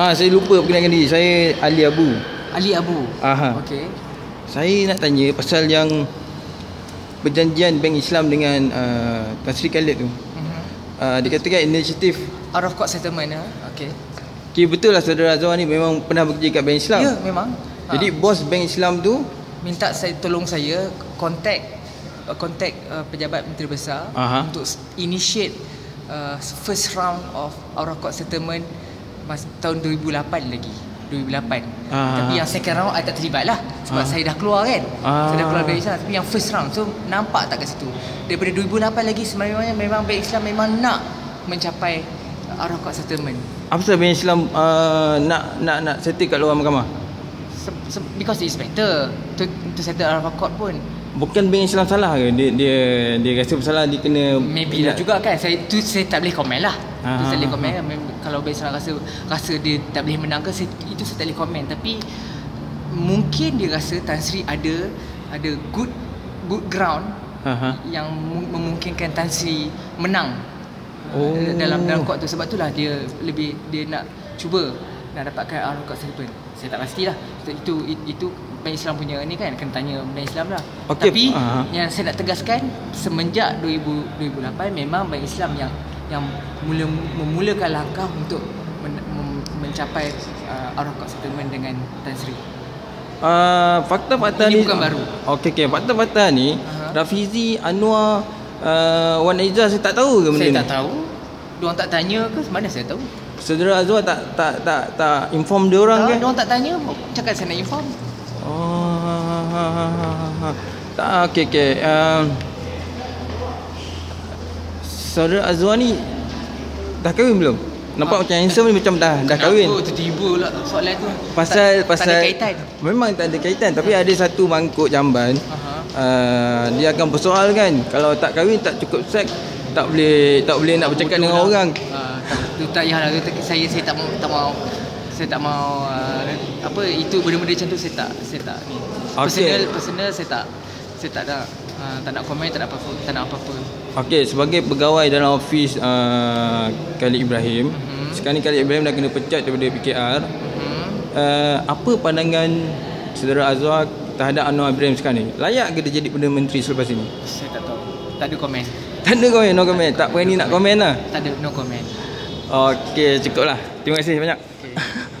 Ah, saya lupa perkenalkan diri. Saya Ali Abu. Ali Abu. Aha. Okey. Saya nak tanya pasal yang perjanjian Bank Islam dengan uh, Tan Sri Khalid tu. Mhm. Uh, dikatakan inisiatif Out court settlement ya. Okey. Okay, betul lah saudara Azwan ni memang pernah bekerja kat Bank Islam. Ya, memang. Ha. Jadi bos Bank Islam tu minta saya tolong saya contact uh, contact uh, pejabat menteri besar Aha. untuk initiate uh, first round of out court settlement mas, tahun 2008 lagi. 2008 Ah. tapi yang second round I tak terlibat lah. Sebab Ah. saya dah keluar kan. Ah. saya dah keluar dari Islam. Tapi yang first round so nampak tak kat situ. Daripada 2008 lagi sebenarnya memang Bank Islam memang nak mencapai uh, of court settlement apa sebab Bank Islam uh, nak nak nak settle kat luar mahkamah? Se- se- because it's better to, to settle of court pun. Bukan Bank Islam salah ke? Dia dia dia rasa bersalah dia kena Maybe lah juga kan. Saya tu saya tak boleh komen lah Itu saya boleh komen Mem- Kalau Islam rasa Rasa dia tak boleh menang ke Itu saya tak boleh komen Tapi Mungkin dia rasa Tan Sri ada Ada good Good ground Ha ha. Yang mu- memungkinkan Tan Sri Menang. Oh. uh, Dalam dalam court tu. Sebab itulah dia Lebih Dia nak Cuba Nak dapatkan of court settlement Saya tak pastilah. Itu Itu, itu Bank Islam punya ni kan Kena tanya Bank Islam lah. Okey, Tapi ah. yang saya nak tegaskan semenjak 2000, 2008 memang Bank Islam yang yang mula memulakan langkah untuk men, mem, mencapai uh, court settlement dengan Tan Sri. Uh, fakta-fakta Ini ni bukan baru. Okey okey, fakta-fakta ni Aha. Rafizi Anwar uh, Wan Aizah saya tak tahu ke benda Saya ni? tak tahu. Diorang tak tanya ke mana saya tahu. Saudara Azwar tak tak tak tak inform dia orang Tak, ke? diorang tak tanya cakap saya nak inform. Oh, ha, ha, ha, ha, ha. Tak, okey, okey. Um, saudara Azwar ni dah kahwin belum? Nampak Ah, macam handsome ni macam dah dah kahwin. Kenapa tiba-tiba lah soalan tu? Pasal tak, pasal tak ada kaitan. Memang tak ada kaitan tapi ada satu mangkuk jamban. Aha. Uh, dia akan bersoal kan kalau tak kahwin tak cukup seks tak boleh tak boleh nak bercakap dengan lah. orang. Ah, tak, tu tak payahlah tu, saya saya tak mau tak mau saya tak mau uh, apa itu benda-benda macam tu saya tak saya tak ni. Okey. Personal personal saya tak saya tak nak uh, tak nak komen tak nak apa-apa tak nak apa-apa. Okey, sebagai pegawai dalam ofis uh, Khalid Ibrahim, Mhm. sekarang ni Khalid Ibrahim dah kena pecat daripada PKR. Hmm. uh, apa pandangan saudara Azwar terhadap Anwar Ibrahim sekarang ni? Layak ke dia jadi Perdana Menteri selepas ini? Saya tak tahu. Tak ada komen. Tak ada komen, no komen. Tak berani nak komen lah. Tak ada no comment. Okey, cukup lah. Terima kasih banyak. Okay.